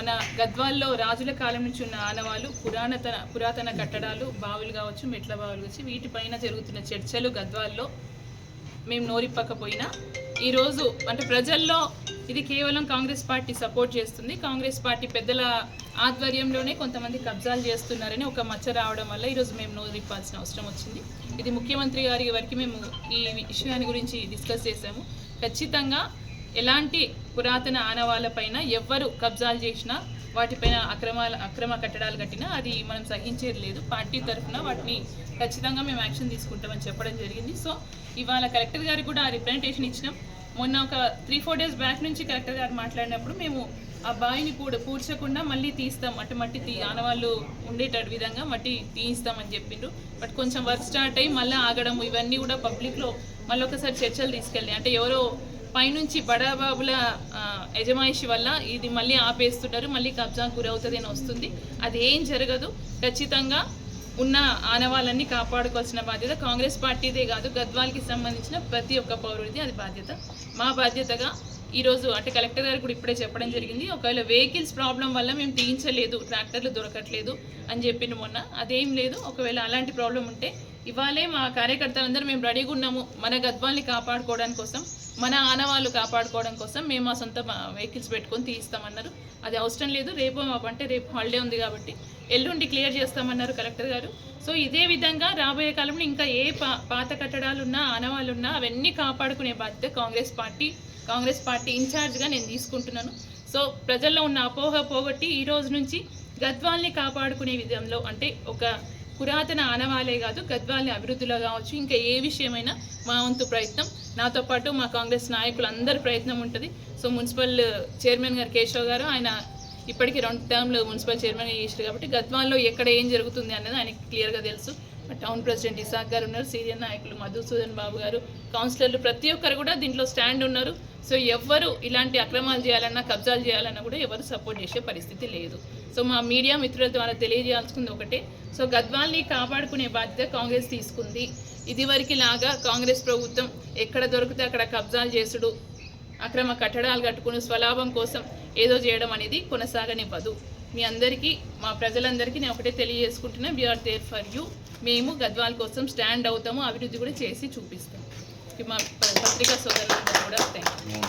మన గద్వాల్లో రాజుల కాలం నుంచి ఉన్న ఆనవాళ్ళు పురాణతన పురాతన కట్టడాలు బావులు కావచ్చు మెట్ల బావులు కావచ్చు వీటిపైన జరుగుతున్న చర్చలు గద్వాల్లో మేము నోరిప్పకపోయినా. ఈరోజు అంటే ప్రజల్లో ఇది కేవలం కాంగ్రెస్ పార్టీ సపోర్ట్ చేస్తుంది. కాంగ్రెస్ పార్టీ పెద్దల ఆధ్వర్యంలోనే కొంతమంది కబ్జాలు చేస్తున్నారని ఒక మచ్చ రావడం వల్ల ఈరోజు మేము నోరిప్పాల్సిన అవసరం వచ్చింది. ఇది ముఖ్యమంత్రి గారి వరకు మేము ఈ విషయాన్ని గురించి డిస్కస్ చేసాము ఖచ్చితంగా ఎలాంటి పురాతన ఆనవాళ్ళపైన ఎవ్వరు కబ్జాలు చేసినా వాటిపైన అక్రమాల అక్రమ కట్టడాలు కట్టినా అది మనం సహించేది లేదు. పార్టీ తరఫున వాటిని ఖచ్చితంగా మేము యాక్షన్ తీసుకుంటామని చెప్పడం జరిగింది. సో ఇవాళ కలెక్టర్ గారికి కూడా ఆ రిప్రజెంటేషన్ ఇచ్చినాం. మొన్న ఒక త్రీ ఫోర్ డేస్ బ్యాక్ నుంచి కలెక్టర్ గారు మాట్లాడినప్పుడు మేము ఆ బావిని పూడ పూడ్చకుండా మళ్ళీ తీస్తాం. అటు మట్టి తీ ఆనవాళ్ళు ఉండేటట్టు విధంగా మట్టి తీయిస్తామని చెప్పిండ్రు. బట్ కొంచెం వర్క్ స్టార్ట్ అయ్యి మళ్ళీ ఆగడం ఇవన్నీ కూడా పబ్లిక్లో మళ్ళీ ఒకసారి చర్చలు తీసుకెళ్ళి అంటే ఎవరో పైనుంచి బడాబాబుల యజమాయిషి వల్ల ఇది మళ్ళీ ఆపేస్తున్నారు మళ్ళీ కబ్జా గురవుతుంది అని వస్తుంది. అది ఏం జరగదు. ఖచ్చితంగా ఉన్న ఆనవాళ్ళన్ని కాపాడుకోవాల్సిన బాధ్యత కాంగ్రెస్ పార్టీదే కాదు గద్వాల్కి సంబంధించిన ప్రతి ఒక్క పౌరుడిది అది బాధ్యత. మా బాధ్యతగా ఈరోజు అంటే కలెక్టర్ గారు కూడా ఇప్పుడే చెప్పడం జరిగింది ఒకవేళ వెహికల్స్ ప్రాబ్లం వల్ల మేము తీయించలేదు ట్రాక్టర్లు దొరకట్లేదు అని చెప్పిన మొన్న అదేం లేదు. ఒకవేళ అలాంటి ప్రాబ్లం ఉంటే ఇవాళే మా కార్యకర్తలందరూ మేము రెడీగా ఉన్నాము. మన గద్వాల్ని కాపాడుకోవడం కోసం మన ఆనవాళ్ళు కాపాడుకోవడం కోసం మేము మా సొంత వెహికల్స్ పెట్టుకొని తీయిస్తామన్నారు. అది అవసరం లేదు. రేపు మాకు అంటే రేపు హాలిడే ఉంది కాబట్టి ఎల్లుండి క్లియర్ చేస్తామన్నారు కలెక్టర్ గారు. సో ఇదే విధంగా రాబోయే కాలంలో ఇంకా ఏ పాత కట్టడాలు ఉన్నా ఆనవాళ్ళు ఉన్నా అవన్నీ కాపాడుకునే బాధ్యత కాంగ్రెస్ పార్టీ కాంగ్రెస్ పార్టీ ఇన్ఛార్జ్గా నేను తీసుకుంటున్నాను. సో ప్రజల్లో ఉన్న అపోహ పోగొట్టి ఈ రోజు నుంచి గద్వాల్ని కాపాడుకునే విధంలో అంటే ఒక పురాతన ఆనవాలే కాదు గద్వాల్ని అభివృద్ధిలో కావచ్చు ఇంకా ఏ విషయమైనా మా వంతు ప్రయత్నం. నాతో పాటు మా కాంగ్రెస్ నాయకులందరి ప్రయత్నం ఉంటుంది. సో మున్సిపల్ చైర్మన్ గారు కేశవ్ గారు ఆయన ఇప్పటికీ రెండు టర్మ్లు మున్సిపల్ చైర్మన్గా చేశారు కాబట్టి గద్వాల్లో ఎక్కడ ఏం జరుగుతుంది అన్నది ఆయనకి క్లియర్గా తెలుసు. టౌన్ ప్రెసిడెంట్ ఇసాక్ గారు ఉన్నారు సీనియర్ నాయకులు మధుసూదన్ బాబు గారు కౌన్సిలర్లు ప్రతి ఒక్కరు కూడా దీంట్లో స్టాండ్ ఉన్నారు. సో ఎవ్వరు ఇలాంటి అక్రమాలు చేయాలన్నా కబ్జాలు చేయాలన్నా కూడా ఎవరు సపోర్ట్ చేసే పరిస్థితి లేదు. సో మా మీడియా మిత్రుల ద్వారా తెలియజేయాల్సింది ఒకటే. సో గద్వాల్ని కాపాడుకునే బాధ్యత కాంగ్రెస్ తీసుకుంది. ఇదివరకు లాగా కాంగ్రెస్ ప్రభుత్వం ఎక్కడ దొరికితే అక్కడ కబ్జాలు చేసుడు అక్రమ కట్టడాలు కట్టుకుని స్వలాభం కోసం ఏదో చేయడం అనేది కొనసాగనివ్వదు. మీ అందరికీ మా ప్రజలందరికీ నేను ఒకటే తెలియజేసుకుంటున్నా వీఆర్ దేర్ ఫర్ యూ మేము గద్వాల కోసం స్టాండ్ అవుతాము అభివృద్ధి కూడా చేసి చూపిస్తాం. మా పత్రికా సోదరులందరూ కూడా థ్యాంక్ యూ